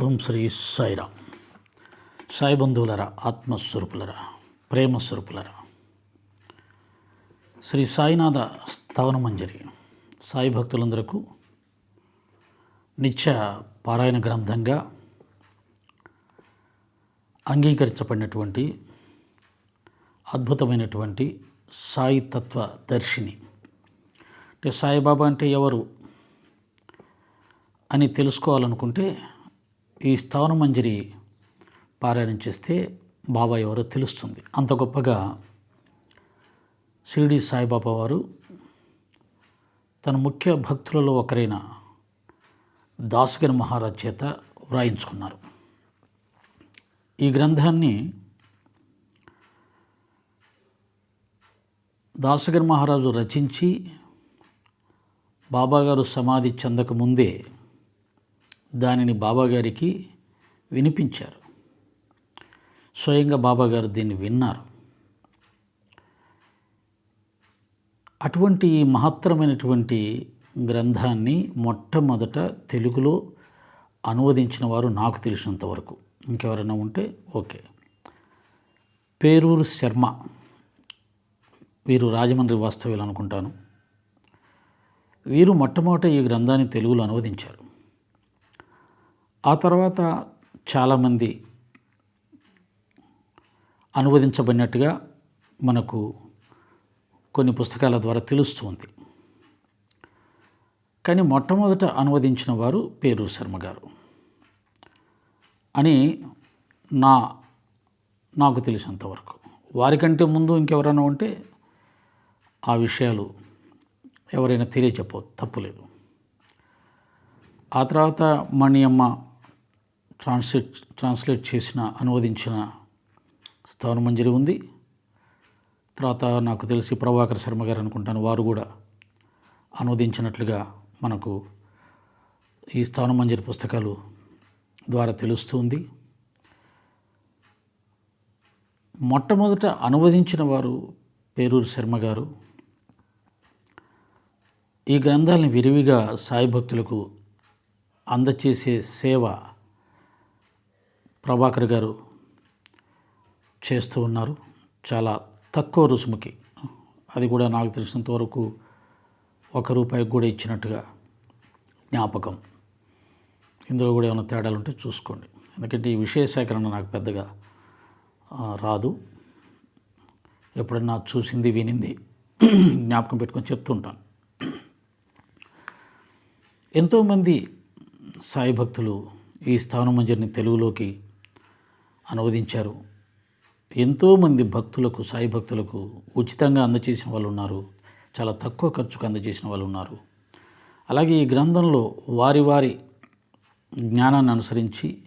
ఓం శ్రీ సాయిరా. సాయి బంధువులరా ఆత్మస్వరూపులరా ప్రేమస్వరూపులరా. శ్రీ సాయినాథ స్థవన మంజరి సాయి భక్తులందరకు నిత్య పారాయణ గ్రంథంగా అంగీకరించబడినటువంటి అద్భుతమైనటువంటి సాయి తత్వ దర్శిని. అంటే సాయిబాబా అంటే ఎవరు అని తెలుసుకోవాలనుకుంటే ఈ స్థావన మంజరి పారాయణం చేస్తే బాబా ఎవరో తెలుస్తుంది. అంత గొప్పగా షిరిడి సాయిబాబా వారు తన ముఖ్య భక్తులలో ఒకరైన దాసగర్ మహారాజ్ చేత వ్రాయించుకున్నారు. ఈ గ్రంథాన్ని దాసగర్ మహారాజు రచించి బాబాగారు సమాధి చెందక ముందే దానిని బాబాగారికి వినిపించారు. స్వయంగా బాబాగారు దీన్ని విన్నారు. అటువంటి మహత్తరమైనటువంటి గ్రంథాన్ని మొట్టమొదట తెలుగులో అనువదించిన వారు నాకు తెలిసినంత వరకు. ఇంకెవరైనా ఉంటే ఓకే. పేరూరు శర్మ. వీరు రాజమండ్రి వాస్తవ్యులు అనుకుంటాను. వీరు మొట్టమొదట ఈ గ్రంథాన్ని తెలుగులో అనువదించారు. ఆ తర్వాత చాలామంది అనువదించబడినట్టుగా మనకు కొన్ని పుస్తకాల ద్వారా తెలుస్తుంది కానీ మొట్టమొదట అనువదించిన వారు పేరు శర్మ గారు అని నా నాకు తెలిసినంతవరకు వారికంటే ముందు ఇంకెవరైనా ఉంటే ఆ విషయాలు ఎవరైనా తెలియచెప్ప తప్పులేదు. ఆ తర్వాత మణియమ్మ ట్రాన్స్లేట్ ట్రాన్స్లేట్ చేసిన అనువదించిన స్థానమంజరి ఉంది. తర్వాత నాకు తెలిసి ప్రభాకర్ శర్మ గారు అనుకుంటాను వారు కూడా అనువదించినట్లుగా మనకు ఈ స్థానమంజరి పుస్తకాలు ద్వారా తెలుస్తుంది. మొట్టమొదట అనువదించిన వారు పేరూరు శర్మ గారు. ఈ గ్రంథాలను విరివిగా సాయి భక్తులకు అందచేసే సేవ ప్రభాకర్ గారు చేస్తూ ఉన్నారు. చాలా తక్కువ రుసుముకి. అది కూడా నాకు తెలిసినంత వరకు ఒక రూపాయికి కూడా ఇచ్చినట్టుగా జ్ఞాపకం. ఇందులో కూడా ఏమైనా తేడాలు ఉంటే చూసుకోండి. ఎందుకంటే ఈ విషయ సేకరణ నాకు పెద్దగా రాదు. ఎప్పుడన్నా చూసింది వినింది జ్ఞాపకం పెట్టుకొని చెప్తుంటాను. ఎంతోమంది సాయి భక్తులు ఈ స్థానం మంజరిని తెలుగులోకి అనువదించారు. ఎంతోమంది భక్తులకు సాయి భక్తులకు ఉచితంగా అందజేసిన వాళ్ళు ఉన్నారు చాలా తక్కువ ఖర్చుకు అందజేసిన వాళ్ళు ఉన్నారు అలాగే ఈ గ్రంథంలో వారి వారి జ్ఞానాన్ని అనుసరించి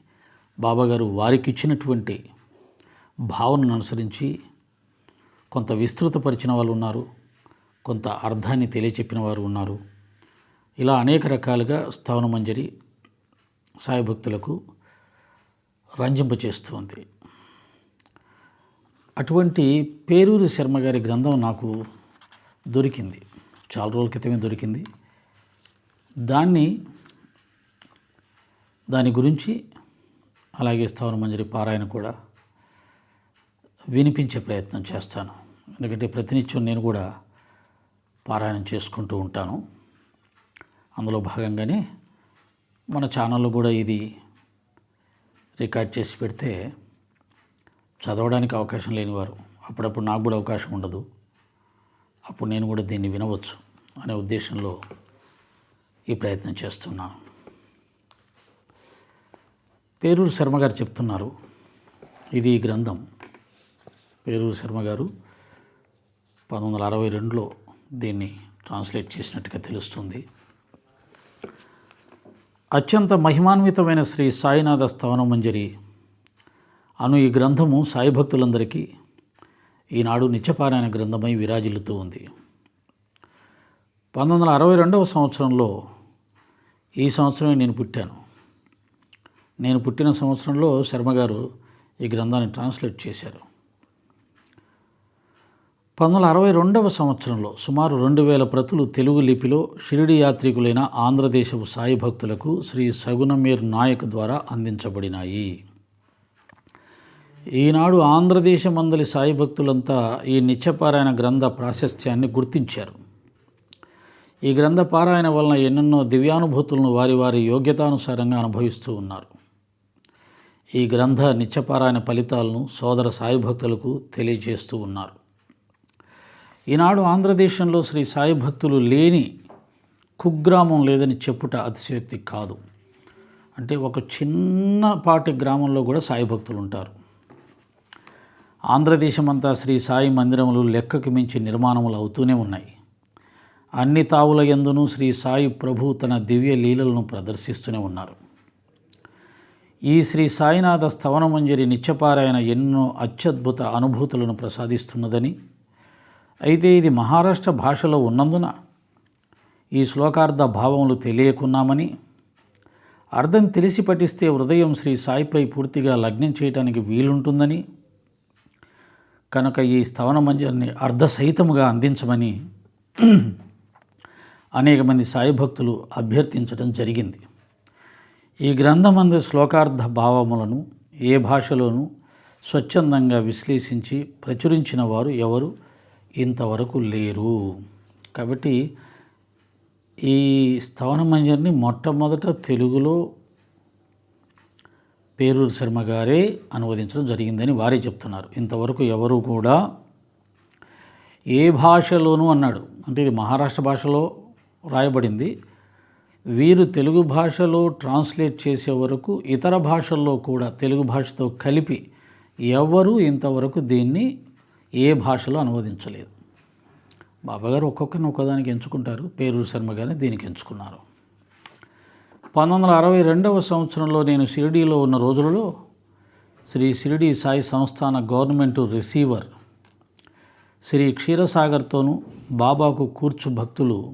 బాబాగారు వారికి ఇచ్చినటువంటి భావనను అనుసరించి కొంత విస్తృతపరిచిన వాళ్ళు ఉన్నారు కొంత అర్థాన్ని తెలియచెప్పిన వారు ఉన్నారు. ఇలా అనేక రకాలుగా స్థావన మంజరి సాయి భక్తులకు రంజింపచేస్తుంది అటువంటి పేరూరి శర్మ గారి గ్రంథం నాకు దొరికింది. చాలా రోజుల క్రితమే దొరికింది. దాన్ని దాని గురించి అలాగే స్థావర మంజరి పారాయణ కూడా వినిపించే ప్రయత్నం చేస్తాను. ఎందుకంటే ప్రతినిత్యం నేను కూడా పారాయణం చేసుకుంటూ ఉంటాను. అందులో భాగంగానే మన ఛానల్లో కూడా ఇది రికార్డ్ చేసి పెడితే చదవడానికి అవకాశం లేనివారు. అప్పుడప్పుడు నాకు కూడా అవకాశం ఉండదు. అప్పుడు నేను కూడా దీన్ని వినవచ్చు అనే ఉద్దేశంలో ఈ ప్రయత్నం చేస్తున్నాను. పేరూరు శర్మ గారు చెప్తున్నారు. ఇది ఈ గ్రంథం. పేరూరు శర్మ గారు పంతొమ్మిది వందల అరవై రెండులో దీన్ని ట్రాన్స్లేట్ చేసినట్టుగా తెలుస్తుంది. అత్యంత మహిమాన్వితమైన శ్రీ సాయినాథ స్థవన మంజరి అను ఈ గ్రంథము సాయి భక్తులందరికీ ఈనాడు నిత్యపారాయణ గ్రంథమై విరాజిల్లుతూ ఉంది. పంతొమ్మిది వందల అరవై రెండవ సంవత్సరంలో ఈ సంవత్సరమే నేను పుట్టాను. నేను పుట్టిన సంవత్సరంలో శర్మగారు ఈ గ్రంథాన్ని ట్రాన్స్లేట్ చేశారు. పంతొమ్మిది వందల అరవై రెండవ సంవత్సరంలో సుమారు రెండు వేల ప్రతులు తెలుగు లిపిలో షిరిడి యాత్రికులైన ఆంధ్రదేశపు సాయి భక్తులకు శ్రీ సగుణమీర్ నాయక్ ద్వారా అందించబడినాయి. ఈనాడు ఆంధ్రదేశమందలి సాయి భక్తులంతా ఈ నిత్యపారాయణ గ్రంథ ప్రాశస్త్యాన్ని గుర్తించారు. ఈ గ్రంథ పారాయణ వలన ఎన్నెన్నో దివ్యానుభూతులను వారి వారి యోగ్యతానుసారంగా అనుభవిస్తూ ఉన్నారు. ఈ గ్రంథ నిత్యపారాయణ ఫలితాలను సోదర సాయి భక్తులకు తెలియజేస్తూ ఉన్నారు. ఈనాడు ఆంధ్రదేశంలో శ్రీ సాయి భక్తులు లేని కుగ్రామం లేదని చెప్పుట అతిశయోక్తి కాదు. అంటే ఒక చిన్నపాటి గ్రామంలో కూడా సాయి భక్తులు ఉంటారు. ఆంధ్రదేశమంతా శ్రీ సాయి మందిరములు లెక్కకు మించి నిర్మాణములు అవుతూనే ఉన్నాయి. అన్ని తావుల ఎందునూ శ్రీ సాయి ప్రభు తన దివ్య లీలలను ప్రదర్శిస్తూనే ఉన్నారు. ఈ శ్రీ సాయినాథ స్థవనమంజరి నిత్యపారాయణ ఎన్నో అత్యద్భుత అనుభూతులను ప్రసాదిస్తున్నదని అయితే ఇది మహారాష్ట్ర భాషలో ఉన్నందున ఈ శ్లోకార్థ భావములు తెలియకున్నామని అర్థం తెలిసి పఠిస్తే హృదయం శ్రీ సాయిపై పూర్తిగా లగ్నం చేయటానికి వీలుంటుందని కనుక ఈ స్థవన మంజరిని అర్ధసహితముగా అందించమని అనేక మంది సాయి భక్తులు అభ్యర్థించడం జరిగింది. ఈ గ్రంథమందు శ్లోకార్థ భావములను ఏ భాషలోనూ స్వచ్ఛందంగా విశ్లేషించి ప్రచురించిన వారు ఎవరు? ఇంతవరకు లేరు. కాబట్టి ఈ స్థవన మంజర్ని మొట్టమొదట తెలుగులో పేరూరు శర్మ గారే అనువదించడం జరిగిందని వారే చెప్తున్నారు. ఇంతవరకు ఎవరు కూడా ఏ భాషలోనూ అన్నాడు. అంటే ఇది మహారాష్ట్ర భాషలో రాయబడింది. వీరు తెలుగు భాషలో ట్రాన్స్లేట్ చేసే వరకు ఇతర భాషల్లో కూడా తెలుగు భాషతో కలిపి ఎవరు ఇంతవరకు దీన్ని ఏ భాషలో అనువదించలేదు. బాబాగారు ఒక్కొక్కరిని ఒక్కదానికి ఎంచుకుంటారు. పేరూరు శర్మ గారిని దీనికి ఎంచుకున్నారు. పంతొమ్మిది వందల అరవై రెండవ సంవత్సరంలో నేను షిరిడీలో ఉన్న రోజులలో శ్రీ షిరిడి సాయి సంస్థాన గవర్నమెంట్ రిసీవర్ శ్రీ క్షీరసాగర్తోనూ బాబాకు కూర్చు భక్తులు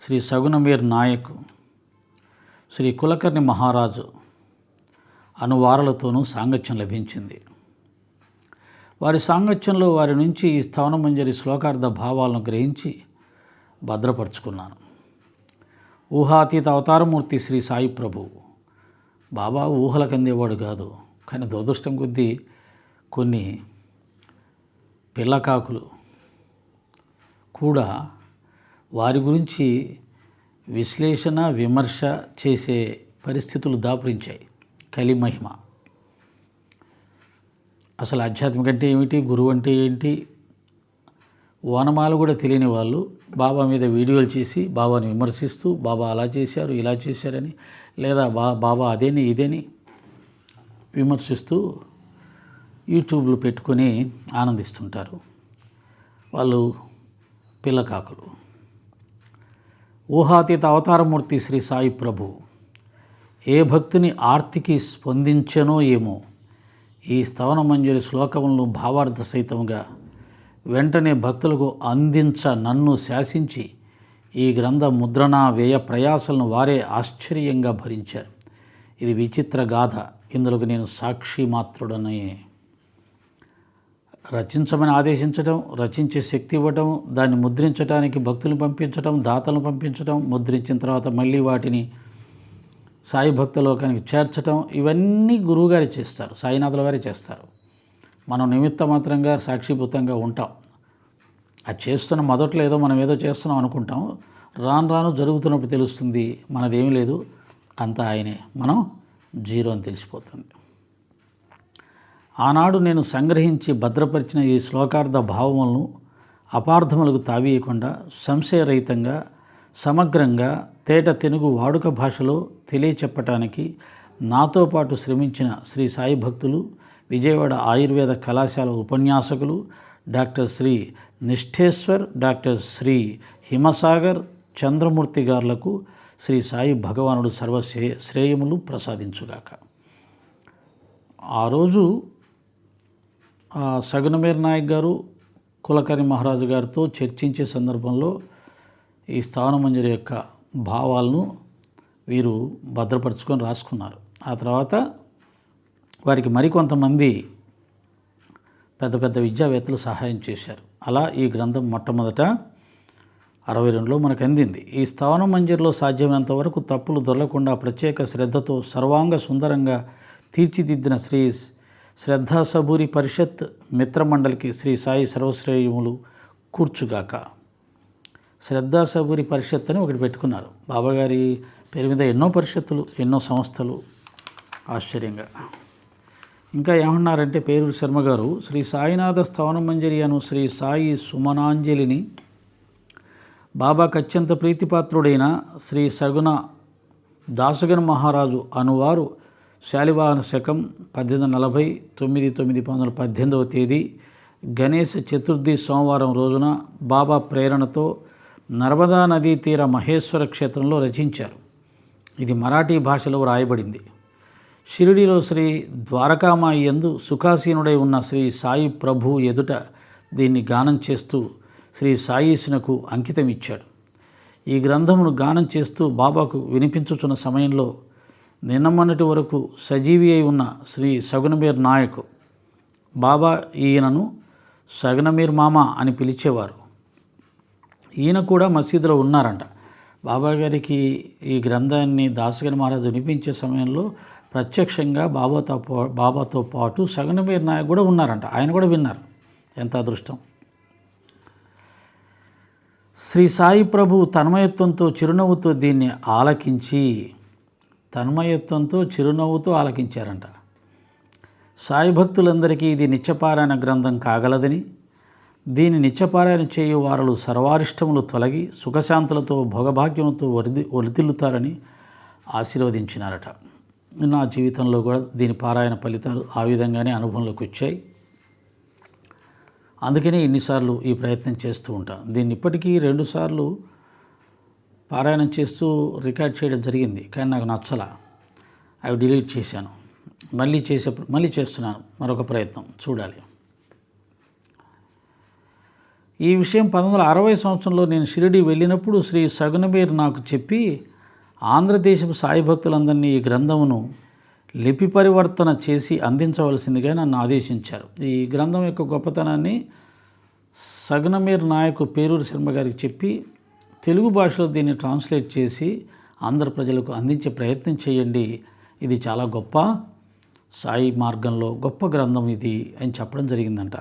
శ్రీ సగుణమీర్ నాయక్ శ్రీ కులకర్ణి మహారాజు అనువారలతోనూ సాంగత్యం లభించింది. వారి సాంగత్యంలో వారి నుంచి ఈ స్థవనమంజరి శ్లోకార్థ భావాలను గ్రహించి భద్రపరుచుకున్నాను. ఊహాతీత అవతారమూర్తి శ్రీ సాయి ప్రభు. బాబా ఊహలకు అందేవాడు కాదు కానీ దురదృష్టం కొద్దీ కొన్ని పిల్లకాకులు కూడా వారి గురించి విశ్లేషణ విమర్శ చేసే పరిస్థితులు దాపురించాయి. కలిమహిమ. అసలు ఆధ్యాత్మిక అంటే ఏమిటి? గురువు అంటే ఏంటి? ఓనమాలు కూడా తెలియని వాళ్ళు బాబా మీద వీడియోలు చేసి బాబాని విమర్శిస్తూ బాబా అలా చేశారు ఇలా చేశారని లేదా బా బాబా అదేని ఇదేని విమర్శిస్తూ యూట్యూబ్లో పెట్టుకొని ఆనందిస్తుంటారు. వాళ్ళు పిల్లకాకులు ఊహాతీత అవతారమూర్తి శ్రీ సాయి ప్రభు ఏ భక్తుని ఆర్తికి స్పందించనో ఏమో ఈ స్థవన మంజరి శ్లోకములను భావార్థ సహితముగా వెంటనే భక్తులకు అందించ నన్ను శాసించి ఈ గ్రంథ ముద్రణ వ్యయ ప్రయాసలను వారే ఆశ్చర్యంగా భరించారు. ఇది విచిత్ర గాథ. ఇందులోకి నేను సాక్షి మాత్రుడనే. రచించమని ఆదేశించటం రచించే శక్తి ఇవ్వటం దాన్ని ముద్రించడానికి భక్తులను పంపించటం దాతలను పంపించటం ముద్రించిన తర్వాత మళ్ళీ వాటిని సాయి భక్త లోకానికి చేర్చటం ఇవన్నీ గురువుగారి చేస్తారు సాయినాథుల వారి చేస్తారు. మనం నిమిత్త మాత్రంగా సాక్షిభూతంగా ఉంటాం. అది చేస్తున్న మొదట్లో ఏదో మనం ఏదో చేస్తున్నాం అనుకుంటాం. రాను రాను జరుగుతున్నప్పుడు తెలుస్తుంది మనదేమీ లేదు అంతా ఆయనే. మనం జీరో అని తెలిసిపోతుంది. ఆనాడు నేను సంగ్రహించి భద్రపరిచిన ఈ శ్లోకార్థ భావములను అపార్థములకు తావీయకుండా సంశయరహితంగా సమగ్రంగా తేట తెలుగు వాడుక భాషలో తెలియచెప్పటానికి నాతో పాటు శ్రమించిన శ్రీ సాయి భక్తులు విజయవాడ ఆయుర్వేద కళాశాల ఉపన్యాసకులు డాక్టర్ శ్రీ నిష్ఠేశ్వర్ డాక్టర్ శ్రీ హిమసాగర్ చంద్రమూర్తి గారులకు శ్రీ సాయి భగవానుడు సర్వ శ్రేయములు ప్రసాదించుగాక. ఆ రోజు సగునమేర్ నాయక్ గారు కులకరి మహారాజు గారితో చర్చించే సందర్భంలో ఈ స్థానమంజరి యొక్క భావాలను వీరు భద్రపరుచుకొని రాసుకున్నారు. ఆ తర్వాత వారికి మరికొంతమంది పెద్ద పెద్ద విద్యావేత్తలు సహాయం చేశారు. అలా ఈ గ్రంథం మొట్టమొదట అరవై రెండులో మనకు అందింది. ఈ స్థావన మంజరిలో సాధ్యమైనంత వరకు తప్పులు దొరలకుండా ప్రత్యేక శ్రద్ధతో సర్వాంగ సుందరంగా తీర్చిదిద్దిన శ్రీ శ్రద్ధా సబూరి పరిషత్ మిత్రమండలికి శ్రీ సాయి సర్వశ్రేయములు కూర్చుగాక. శ్రద్ధాసబూరి పరిషత్ అని ఒకటి పెట్టుకున్నారు. బాబాగారి పేరు మీద ఎన్నో పరిషత్తులు ఎన్నో సంస్థలు. ఆశ్చర్యంగా. ఇంకా ఏమన్నారంటే పేరూరు శర్మ గారు శ్రీ సాయినాథ స్థవన మంజరి అను శ్రీ సాయి సుమనాంజలిని బాబాకు అత్యంత ప్రీతిపాత్రుడైన శ్రీ సగుణ దాసగన్ మహారాజు అనువారు శాలివాహన శకం పద్దెనిమిది నలభై తొమ్మిది తొమ్మిది పంతొమ్మిది వందల పద్దెనిమిదవ తేదీ గణేష్ చతుర్థి సోమవారం రోజున బాబా ప్రేరణతో నర్మదా నదీ తీర మహేశ్వర క్షేత్రంలో రచించారు. ఇది మరాఠీ భాషలో వ్రాయబడింది షిరిడిలో శ్రీ ద్వారకామాయి యందు సుఖాసీనుడై ఉన్న శ్రీ సాయి ప్రభు ఎదుట దీన్ని గానం చేస్తూ శ్రీ సాయీసునకు అంకితం ఇచ్చాడు. ఈ గ్రంథమును గానం చేస్తూ బాబాకు వినిపించుచున్న సమయంలో నిన్నమన్నటి వరకు సజీవి అయి ఉన్న శ్రీ సగునమీర్ నాయక్ బాబా ఈయనను సగనమీర్ మామ అని పిలిచేవారు. ఈయన కూడా మసీదులో ఉన్నారంట. బాబా గారికి ఈ గ్రంథాన్ని దాసగని మహారాజు వినిపించే సమయంలో ప్రత్యక్షంగా బాబాతో పా బాబాతో పాటు సగనవీర్ నాయక్ కూడా ఉన్నారంట. ఆయన కూడా విన్నారు. ఎంత అదృష్టం. శ్రీ సాయి ప్రభు తన్మయత్వంతో చిరునవ్వుతో దీన్ని ఆలకించి తన్మయత్వంతో చిరునవ్వుతో ఆలకించారంట. సాయి భక్తులందరికీ ఇది నిత్యపారాయణ గ్రంథం కాగలదని దీని నిత్యపారాయణ చేయు వారులు సర్వారిష్టములు తొలగి సుఖశాంతులతో భోగభాగ్యములతో వరిది ఒలితిల్లుతారని ఆశీర్వదించినారట. నా జీవితంలో కూడా దీని పారాయణ ఫలితాలు ఆ విధంగానే అనుభవంలోకి వచ్చాయి. అందుకనే ఎన్నిసార్లు ఈ ప్రయత్నం చేస్తూ ఉంటాను దీన్ని ఇప్పటికీ రెండుసార్లు పారాయణం చేస్తూ రికార్డ్ చేయడం జరిగింది కానీ నాకు నచ్చల. అవి డిలీట్ చేశాను. మళ్ళీ చేసే మళ్ళీ చేస్తున్నాను. మరొక ప్రయత్నం. చూడాలి. ఈ విషయం పంతొమ్మిది వందల అరవై సంవత్సరంలో నేను షిరిడి వెళ్ళినప్పుడు శ్రీ సగునబీర్ నాకు చెప్పి ఆంధ్రదేశపు సాయి భక్తులందరినీ ఈ గ్రంథమును లిపి పరివర్తన చేసి అందించవలసిందిగా నన్ను ఆదేశించారు. ఈ గ్రంథం యొక్క గొప్పతనాన్ని సగనమీర్ నాయకు పేరూరు శర్మ గారికి చెప్పి తెలుగు భాషలో దీన్ని ట్రాన్స్లేట్ చేసి ఆంధ్ర ప్రజలకు అందించే ప్రయత్నం చేయండి. ఇది చాలా గొప్ప సాయి మార్గంలో గొప్ప గ్రంథం ఇది అని చెప్పడం జరిగిందంట.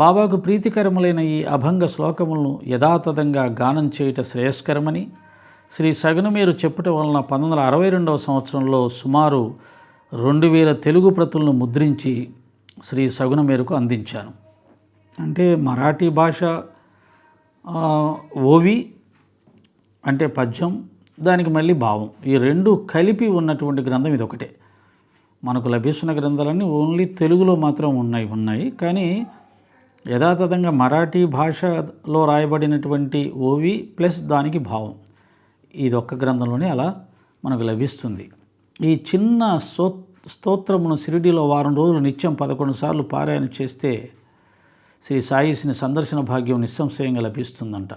బాబాకు ప్రీతికరములైన ఈ అభంగ శ్లోకములను యథాతథంగా గానం చేయుట శ్రేయస్కరమని శ్రీ సగనుమేరు చెప్పుట వలన పంతొమ్మిది వందల అరవై రెండవ సంవత్సరంలో సుమారు రెండు వేల తెలుగు ప్రతులను ముద్రించి శ్రీ సగుణమేరుకు అందించాను. అంటే మరాఠీ భాష ఓవి అంటే పద్యం దానికి మళ్ళీ భావం. ఈ రెండు కలిపి ఉన్నటువంటి గ్రంథం ఇది ఒకటే మనకు లభిస్తున్న గ్రంథాలన్నీ ఓన్లీ తెలుగులో మాత్రం ఉన్నాయి ఉన్నాయి. కానీ యథాతథంగా మరాఠీ భాషలో రాయబడినటువంటి ఓవి ప్లస్ దానికి భావం. ఇది ఒక్క గ్రంథంలోనే అలా మనకు లభిస్తుంది. ఈ చిన్న sto స్తోత్రమును షిరిడిలో వారం రోజులు నిత్యం పదకొండు సార్లు పారాయణ చేస్తే శ్రీ సాయిస్ని సందర్శన భాగ్యం నిస్సంశయంగా లభిస్తుందంట.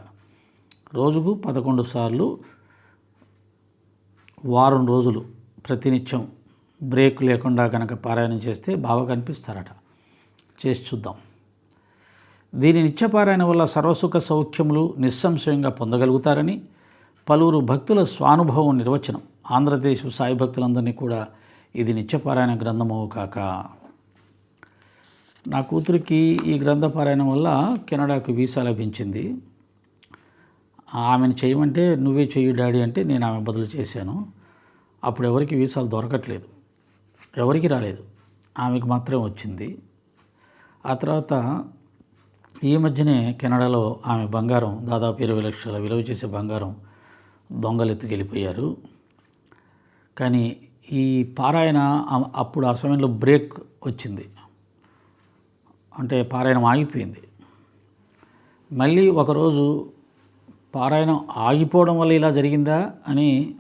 రోజుకు పదకొండు సార్లు వారం రోజులు ప్రతినిత్యం బ్రేక్ లేకుండా కనుక పారాయణం చేస్తే బాగా కనిపిస్తారట. చేసి చూద్దాం. దీని నిత్యపారాయణ వల్ల సర్వసుఖ సౌఖ్యములు నిస్సంశయంగా పొందగలుగుతారని పలువురు భక్తుల స్వానుభవం నిర్వచనం. ఆంధ్రదేశ్ సాయి భక్తులందరినీ కూడా ఇది నిత్యపారాయణ గ్రంథము కాక. నా కూతురికి ఈ గ్రంథ పారాయణం వల్ల కెనడాకు వీసా లభించింది. ఆమెను చేయమంటే నువ్వే చెయ్యి డాడీ అంటే నేను ఆమె బదులు చేశాను. అప్పుడు ఎవరికి వీసాలు దొరకట్లేదు. ఎవరికి రాలేదు. ఆమెకు మాత్రం వచ్చింది. ఆ తర్వాత ఈ మధ్యనే కెనడాలో ఆమె బంగారం దాదాపు ఇరవై లక్షల విలువ చేసే బంగారం దొంగలెత్తుకెళ్ళిపోయారు. కానీ ఈ పారాయణ అప్పుడు ఆ సమయంలో బ్రేక్ వచ్చింది. అంటే పారాయణం ఆగిపోయింది. మళ్ళీ ఒకరోజు పారాయణం ఆగిపోవడం వల్ల ఇలా జరిగిందా అని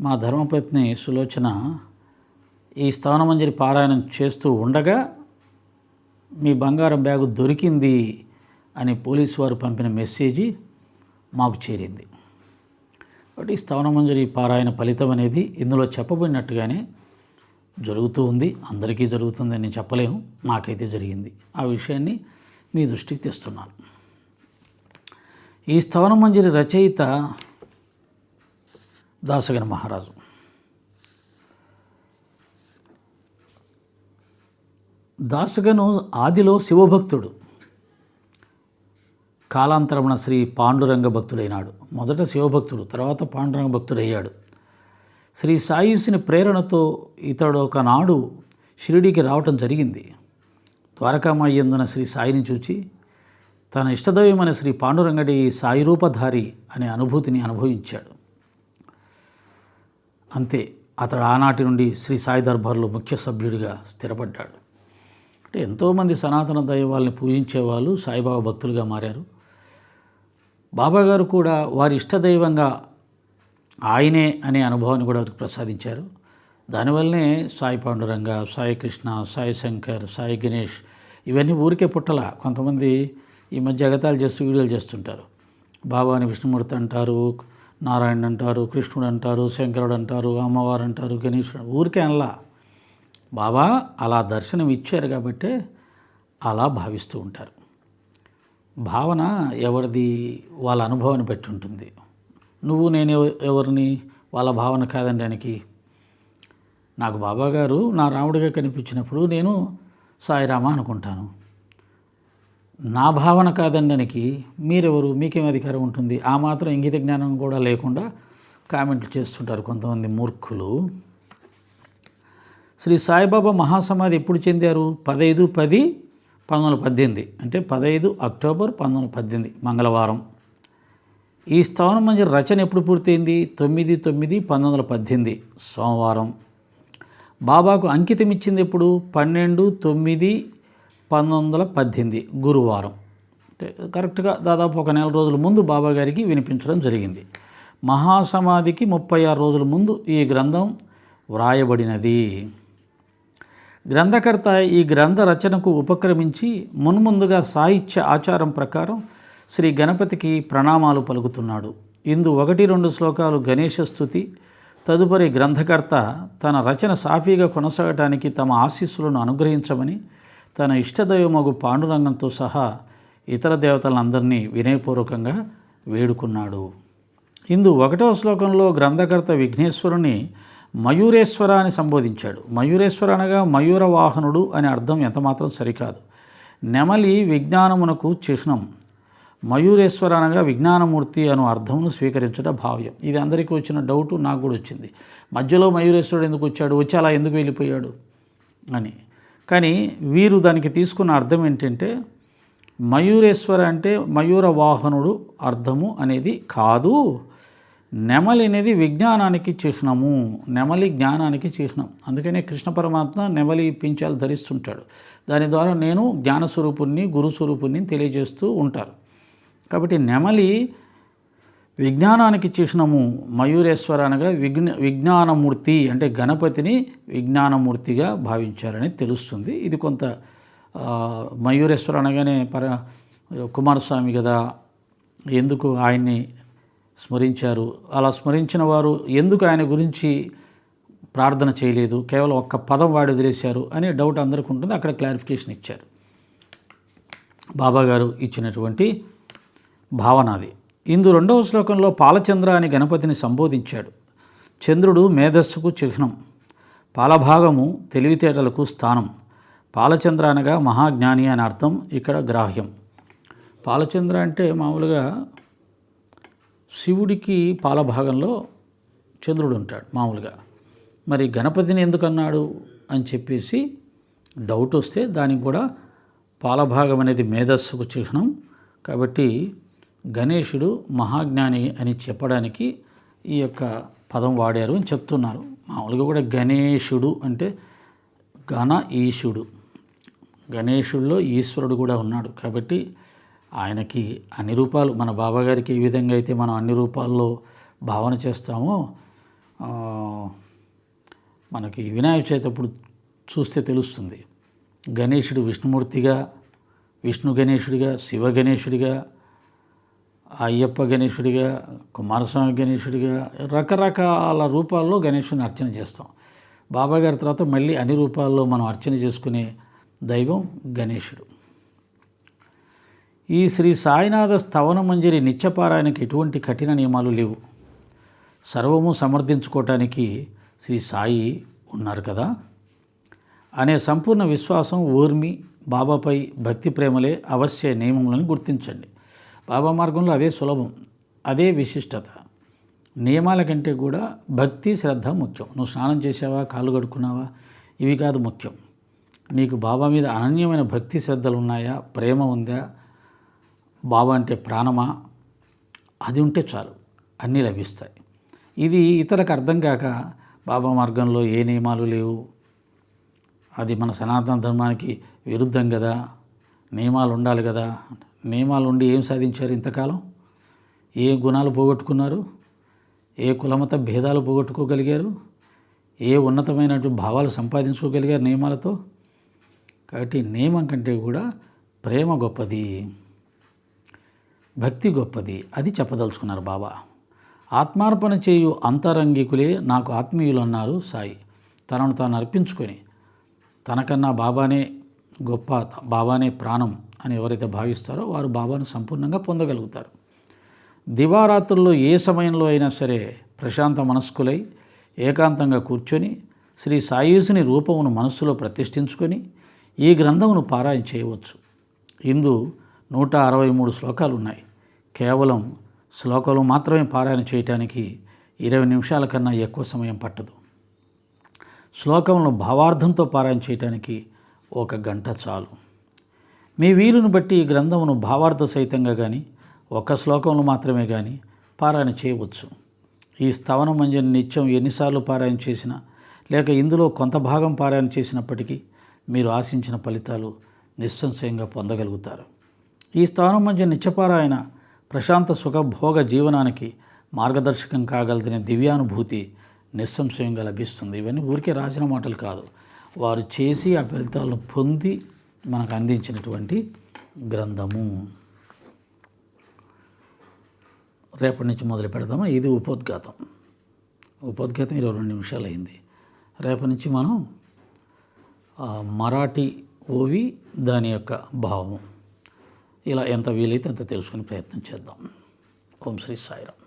మా ధర్మపత్ని సులోచన ఈ స్థానమంజరి పారాయణం చేస్తూ ఉండగా మీ బంగారం బ్యాగు దొరికింది అని పోలీసు వారు పంపిన మెసేజ్ మాకు చేరింది. కాబట్టి స్థవనమంజరి పారాయణ ఫలితం అనేది ఇందులో చెప్పబడినట్టుగానే జరుగుతూ ఉంది. అందరికీ జరుగుతుందని నేను చెప్పలేను. నాకైతే జరిగింది. ఆ విషయాన్ని మీ దృష్టికి తెస్తున్నాను. ఈ స్థవన మంజరి రచయిత దాసగన మహారాజు. దాసగను ఆదిలో శివభక్తుడు. కాలాంతరమున శ్రీ పాండురంగ భక్తుడైనాడు. మొదట శివభక్తుడు తర్వాత పాండురంగ భక్తుడయ్యాడు. శ్రీ సాయిస్ని ప్రేరణతో ఇతడు ఒకనాడు షిరిడీకి రావటం జరిగింది. ద్వారకామాయ్యందున శ్రీ సాయిని చూచి తన ఇష్టదైవమైన శ్రీ పాండురంగడి సాయి రూపధారి అనే అనుభూతిని అనుభవించాడు. అంతే అతడు ఆనాటి నుండి శ్రీ సాయి దర్బార్లో ముఖ్య సభ్యుడిగా స్థిరపడ్డాడు. అంటే ఎంతోమంది సనాతన దైవాల్ని పూజించేవాళ్ళు సాయిబాబా భక్తులుగా మారారు. బాబా గారు కూడా వారి ఇష్టదైవంగా ఆయనే అనే అనుభవాన్ని కూడా వారికి ప్రసాదించారు. దానివల్లనే సాయి పాండురంగ సాయి కృష్ణ సాయి శంకర్ సాయి గణేష్ ఇవన్నీ ఊరికే పుట్టల. కొంతమంది ఈ మధ్య ఎగతాలు చేస్తూ వీడియోలు చేస్తుంటారు. బాబాని విష్ణుమూర్తి అంటారు నారాయణ అంటారు కృష్ణుడు అంటారు శంకరుడు అంటారు అమ్మవారు అంటారు గణేశుడు ఊరికే అనలా. బాబా అలా దర్శనం ఇచ్చారు కాబట్టి అలా భావిస్తూ ఉంటారు. భావన ఎవరిది? వాళ్ళ అనుభవాన్ని బట్టి ఉంటుంది. నువ్వు నేను ఎవ- ఎవరిని? వాళ్ళ భావన కాదనడానికి నాకు బాబా గారు నా రాముడిగా కనిపించినప్పుడు నేను సాయిరామ అనుకుంటాను. నా భావన కాదనడానికి మీరెవరు? మీకేం అధికారం ఉంటుంది? ఆ మాత్రం ఇంగిత జ్ఞానం కూడా లేకుండా కామెంట్లు చేస్తుంటారు కొంతమంది మూర్ఖులు. శ్రీ సాయిబాబా మహాసమాధి ఎప్పుడు చెందారు? పదహైదు పది పంతొమ్మిది పద్దెనిమిది. అంటే పదహైదు అక్టోబర్ పంతొమ్మిది పద్దెనిమిది మంగళవారం. ఈ స్థానం మంచి రచన ఎప్పుడు పూర్తయింది? తొమ్మిది తొమ్మిది పంతొమ్మిది వందల పద్దెనిమిది సోమవారం. బాబాకు అంకితం ఇచ్చింది ఎప్పుడు? పన్నెండు తొమ్మిది పంతొమ్మిది వందల పద్దెనిమిది గురువారం. అంటే కరెక్ట్గా దాదాపు ఒక నెల రోజుల ముందు బాబా గారికి వినిపించడం జరిగింది. మహాసమాధికి ముప్పై ఆరు రోజుల ముందు ఈ గ్రంథం వ్రాయబడినది. గ్రంథకర్త ఈ గ్రంథ రచనకు ఉపక్రమించి మున్ముందుగా సాహిత్య ఆచారం ప్రకారం శ్రీ గణపతికి ప్రణామాలు పలుకుతున్నాడు. ఇందు ఒకటి రెండు శ్లోకాలు గణేష స్తుతి తదుపరి గ్రంథకర్త తన రచన సాఫీగా కొనసాగటానికి తమ ఆశీస్సులను అనుగ్రహించమని తన ఇష్టదైవమగు పాండురంగంతో సహా ఇతర దేవతలందరినీ వినయపూర్వకంగా వేడుకున్నాడు. ఇందు ఒకటవ శ్లోకంలో గ్రంథకర్త విఘ్నేశ్వరుని మయూరేశ్వర అని సంబోధించాడు. మయూరేశ్వర అనగా మయూర వాహనుడు అనే అర్థం ఎంతమాత్రం సరికాదు. నెమలి విజ్ఞానమునకు చిహ్నం. మయూరేశ్వర అనగా విజ్ఞానమూర్తి అను అర్థమును స్వీకరించడం భావ్యం. ఇది అందరికీ వచ్చిన డౌటు నాకు కూడా వచ్చింది. మధ్యలో మయూరేశ్వరుడు ఎందుకు వచ్చాడు? వచ్చి అలా ఎందుకు వెళ్ళిపోయాడు? అని. కానీ వీరు దానికి తీసుకున్న అర్థం ఏంటంటే మయూరేశ్వర అంటే మయూర వాహనుడు అర్థము అనేది కాదు. నెమలి అనేది విజ్ఞానానికి చిహ్నము నెమలి జ్ఞానానికి చిహ్నం. అందుకనే కృష్ణ పరమాత్మ నెమలి పించాలు ధరిస్తుంటాడు. దాని ద్వారా నేను జ్ఞానస్వరూపుణ్ణి గురుస్వరూపుణ్ణి తెలియజేస్తూ ఉంటారు. కాబట్టి నెమలి విజ్ఞానానికి చిహ్నము మయూరేశ్వర అనగా విజ్ఞ విజ్ఞానమూర్తి అంటే గణపతిని విజ్ఞానమూర్తిగా భావించారని తెలుస్తుంది. ఇది కొంత మయూరేశ్వర అనగానే పర కుమారస్వామి కదా ఎందుకు ఆయన్ని స్మరించారు. అలా స్మరించిన వారు ఎందుకు ఆయన గురించి ప్రార్థన చేయలేదు? కేవలం ఒక్క పదం వాడి వదిలేశారు అనే డౌట్ అందరికీ ఉంటుంది. అక్కడ క్లారిఫికేషన్ ఇచ్చారు. బాబా గారు ఇచ్చినటువంటి భావనాది ఇందు రెండవ శ్లోకంలో పాలచంద్ర అని గణపతిని సంబోధించాడు. చంద్రుడు మేధస్సుకు చిహ్నం పాలభాగము తెలివితేటలకు స్థానం. పాలచంద్ర అనగా మహాజ్ఞాని అని అర్థం ఇక్కడ గ్రాహ్యం. పాలచంద్ర అంటే మామూలుగా శివుడికి పాలభాగంలో చంద్రుడు ఉంటాడు మామూలుగా. మరి గణపతిని ఎందుకన్నాడు అని చెప్పేసి డౌట్ వస్తే దానికి కూడా పాలభాగం అనేది మేధస్సుకు చిహ్నం. కాబట్టి గణేషుడు మహాజ్ఞాని అని చెప్పడానికి ఈ యొక్క పదం వాడారు అని చెప్తున్నారు. మామూలుగా కూడా గణేషుడు అంటే గణ ఈశుడు గణేషుడిలో ఈశ్వరుడు కూడా ఉన్నాడు. కాబట్టి ఆయనకి అన్ని రూపాలు మన బాబాగారికి ఏ విధంగా అయితే మనం అన్ని రూపాల్లో భావన చేస్తామో మనకి వినాయక చవితి అప్పుడు చూస్తే తెలుస్తుంది. గణేశుడు విష్ణుమూర్తిగా విష్ణు గణేశుడిగా శివ గణేశుడిగా అయ్యప్ప గణేశుడిగా కుమారస్వామి గణేశుడిగా రకరకాల రూపాల్లో గణేశుని అర్చన చేస్తాం. బాబాగారి తర్వాత మళ్ళీ అన్ని రూపాల్లో మనం అర్చన చేసుకునే దైవం గణేశుడు ఈ శ్రీ సాయినాథ స్థవన మంజరి నిత్యపారాయణకి ఎటువంటి కఠిన నియమాలు లేవు. సర్వము సమర్థించుకోవటానికి శ్రీ సాయి ఉన్నారు కదా? అనే సంపూర్ణ విశ్వాసం ఊర్మి బాబాపై భక్తి ప్రేమలే అవశ్య నియమములను గుర్తించండి. బాబా మార్గంలో అదే సులభం అదే విశిష్టత. నియమాల కంటే కూడా భక్తి శ్రద్ధ ముఖ్యం. నువ్వు స్నానం చేసావా కాళ్ళు కడుక్కున్నావా? ఇవి కాదు ముఖ్యం. నీకు బాబా మీద అనన్యమైన భక్తి శ్రద్ధలు ఉన్నాయా ప్రేమ ఉందా? బాబా అంటే ప్రాణమా? అది ఉంటే చాలు. అన్నీ లభిస్తాయి. ఇది ఇతరులకు అర్థం కాక బాబా మార్గంలో ఏ నియమాలు లేవు. అది మన సనాతన ధర్మానికి విరుద్ధం కదా నియమాలు ఉండాలి కదా నియమాలు ఉండి ఏం సాధించారు ఇంతకాలం? ఏ గుణాలు పోగొట్టుకున్నారు? ఏ కులమత భేదాలు పోగొట్టుకోగలిగారు? ఏ ఉన్నతమైనటువంటి భావాలు సంపాదించుకోగలిగారు నియమాలతో? కాబట్టి నియమం కంటే కూడా ప్రేమ గొప్పది. భక్తి గొప్పది. అది చెప్పదలుచుకున్నారు బాబా. ఆత్మార్పణ చేయు అంతరంగికులే నాకు ఆత్మీయులు అన్నారు సాయి. తనను తాను అర్పించుకొని తనకన్నా బాబానే గొప్ప బాబానే ప్రాణం అని ఎవరైతే భావిస్తారో వారు బాబాను సంపూర్ణంగా పొందగలుగుతారు. దివారాత్రుల్లో ఏ సమయంలో అయినా సరే ప్రశాంత మనస్కులై ఏకాంతంగా కూర్చొని శ్రీ సాయుసుని రూపమును మనస్సులో ప్రతిష్ఠించుకొని ఈ గ్రంథమును పారాయణ చేయవచ్చు. ఇందు నూట అరవై మూడు శ్లోకాలు ఉన్నాయి కేవలం శ్లోకాలు మాత్రమే పారాయణ చేయటానికి ఇరవై నిమిషాల కన్నా ఎక్కువ సమయం పట్టదు. శ్లోకంలో భావార్థంతో పారాయణ చేయటానికి ఒక గంట చాలు. మీ వీలును బట్టి ఈ గ్రంథమును భావార్థ సహితంగా కానీ ఒక శ్లోకంలో మాత్రమే కానీ పారాయణ చేయవచ్చు. ఈ స్థవన మంజన నిత్యం ఎన్నిసార్లు పారాయణ చేసినా లేక ఇందులో కొంత భాగం పారాయణ చేసినప్పటికీ మీరు ఆశించిన ఫలితాలు నిస్సంశయంగా పొందగలుగుతారు. ఈ స్థానం మధ్య నిత్యపారాయణ ప్రశాంత సుఖ భోగ జీవనానికి మార్గదర్శకం కాగలదనే దివ్యానుభూతి నిస్సంశయంగా లభిస్తుంది. ఇవన్నీ ఊరికే రాసిన మాటలు కాదు. వారు చేసి ఆ ఫలితాలను పొంది మనకు అందించినటువంటి గ్రంథము. రేపటి నుంచి మొదలు పెడదామా? ఇది ఉపోద్ఘాతం. ఉపోద్ఘాతం ఇరవై రెండు నిమిషాలు అయింది రేపటి నుంచి మనం మరాఠీ ఓవి దాని యొక్క భావము. ఇలా ఎంత వీలైతే అంత తెలుసుకునే ప్రయత్నం చేద్దాం. ఓం శ్రీ సాయిరామ్.